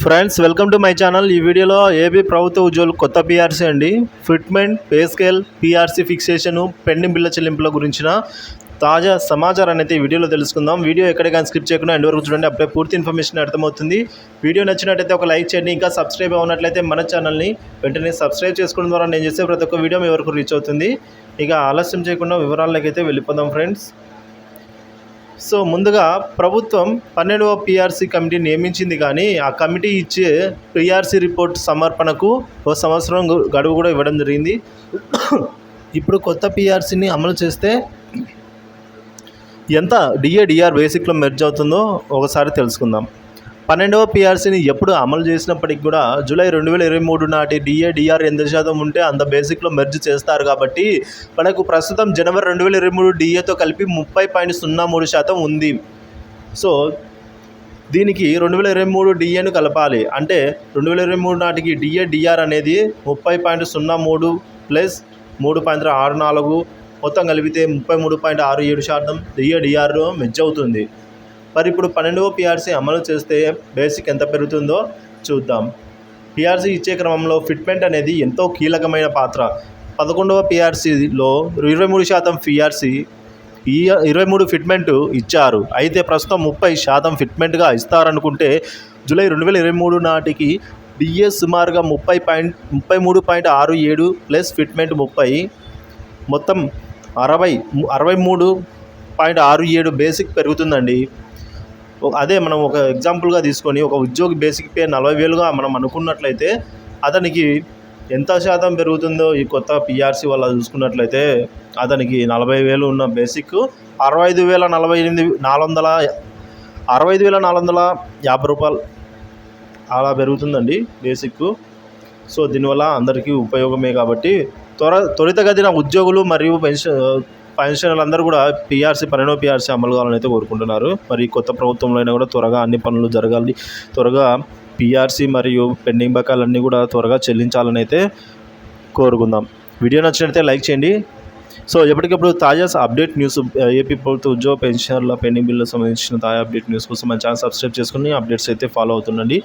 Friends welcome to my channel ఈ వీడియోలో AP ప్రభుత్వ ఉద్యోగులు కొత్త పీఆర్సీ అండి. Fitment pay scale PRC fixation pending బిల్ల చెల్లింపుల గురించిన తాజా సమాచారాన్ని అయితే ఈ వీడియోలో తెలుసుకుందాం. వీడియో ఎక్కడికైనా స్కిప్ చేయకుండా ఎండ్ వరకు చూడండి. అప్పుడే పూర్తి ఇన్ఫర్మేషన్ అర్థమవుతుంది. వీడియో నచ్చినట్టయితే ఒక లైక్ చేయండి. ఇంకా సబ్స్క్రైబ్ అవునట్లయితే మన ఛానల్ని వెంటనే సబ్స్క్రైబ్ చేసుకోవడం ద్వారా నేను చేసే ప్రతి ఒక్క వీడియో మీ వరకు రీచ్ అవుతుంది. ఇక ఆలస్యం చేయకుండా వివరాలకి అయితే వెళ్ళిపోదాం ఫ్రెండ్స్ సో ముందుగా ప్రభుత్వం పన్నెండవ పిఆర్సీ కమిటీ నియమించింది కానీ ఆ కమిటీ ఇచ్చే పిఆర్సీ రిపోర్ట్ సమర్పణకు ఒక సంవత్సరం గడువు కూడా ఇవ్వడం జరిగింది. ఇప్పుడు కొత్త పిఆర్సీని అమలు చేస్తే ఎంత డిఏడిఆర్ బేసిక్లో మెర్జ్ అవుతుందో ఒకసారి తెలుసుకుందాం. పన్నెండవ పిఆర్సీని ఎప్పుడు అమలు చేసినప్పటికి కూడా జూలై రెండు వేల ఇరవై మూడు నాటి డిఏ డిఆర్ ఎంత శాతం ఉంటే అంత బేసిక్లో మెర్జ్ చేస్తారు కాబట్టి మనకు ప్రస్తుతం జనవరి రెండు వేల ఇరవై మూడు డిఏతో కలిపి ముప్పై పాయింట్ సున్నా మూడు శాతం ఉంది. సో దీనికి రెండు వేల ఇరవై మూడు డిఏను కలపాలి. అంటే రెండు వేల ఇరవై మూడు నాటికి డిఏ డిఆర్ అనేది ముప్పై పాయింట్ సున్నా మూడు ప్లస్ మూడు పాయింట్ ఆరు నాలుగు. మొత్తం కలిపితే ముప్పై మూడు పాయింట్ ఆరు ఏడు శాతం డిఏ డిఆర్ మెజ్ అవుతుంది. మరి ఇప్పుడు పన్నెండవ పిఆర్సీ అమలు చేస్తే బేసిక్ ఎంత పెరుగుతుందో చూద్దాం. పిఆర్సీ ఇచ్చే క్రమంలో ఫిట్మెంట్ అనేది ఎంతో కీలకమైన పాత్ర. పదకొండవ పిఆర్సీలో ఇరవై మూడు శాతం పిఆర్సీ ఈ ఇరవై మూడు ఫిట్మెంట్ ఇచ్చారు. అయితే ప్రస్తుతం ముప్పై శాతం ఫిట్మెంట్గా ఇస్తారనుకుంటే జూలై రెండు వేల ఇరవై మూడు నాటికి డిఎస్ సుమారుగా ముప్పై పాయింట్ ముప్పై మూడు పాయింట్ ఆరు ఏడు ప్లస్ ఫిట్మెంట్ ముప్పై. మొత్తం అరవై అరవై మూడు పాయింట్ ఆరు ఏడు బేసిక్ పెరుగుతుందండి. అదే మనం ఒక ఎగ్జాంపుల్గా తీసుకొని ఒక ఉద్యోగి బేసిక్ పే నలభై వేలుగా మనం అనుకున్నట్లయితే అతనికి ఎంత శాతం పెరుగుతుందో ఈ కొత్త పిఆర్సీ వల్ల చూసుకున్నట్లయితే అతనికి నలభై వేలు ఉన్న బేసిక్ అరవై ఐదు వేల నలభై ఎనిమిది నాలుగు వందల అరవై ఐదు వేల నాలుగు వందల యాభై రూపాయలు అలా పెరుగుతుందండి బేసిక్ సో దీనివల్ల అందరికీ ఉపయోగమే కాబట్టి త్వర త్వరితగతిన ఉద్యోగులు మరియు పెన్షన్ పెన్షనర్లు అందరూ కూడా పిఆర్సీ పన్నెండో పిఆర్సీ అమలు కావాలని అయితే కోరుకుంటున్నారు. మరి కొత్త ప్రభుత్వంలో అయినా కూడా త్వరగా అన్ని పనులు జరగాలి. త్వరగా పీఆర్సీ మరియు పెండింగ్ బకాలన్నీ కూడా త్వరగా చెల్లించాలని అయితే కోరుకుందాం. వీడియో నచ్చినట్లయితే లైక్ చేయండి. సో ఎప్పటికప్పుడు తాజా అప్డేట్ న్యూస్ ఏపీ ప్రభుత్వ ఉద్యోగ పెన్షనర్ల పెండింగ్ బిల్లు సంబంధించిన తాజా అప్డేట్ న్యూస్ కోసం మన ఛానల్ సబ్స్క్రైబ్ చేసుకుని అప్డేట్స్ అయితే ఫాలో అవుతుండండి.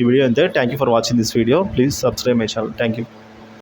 ఈ వీడియో అంతే. Thank you for watching this video please subscribe my channel thank you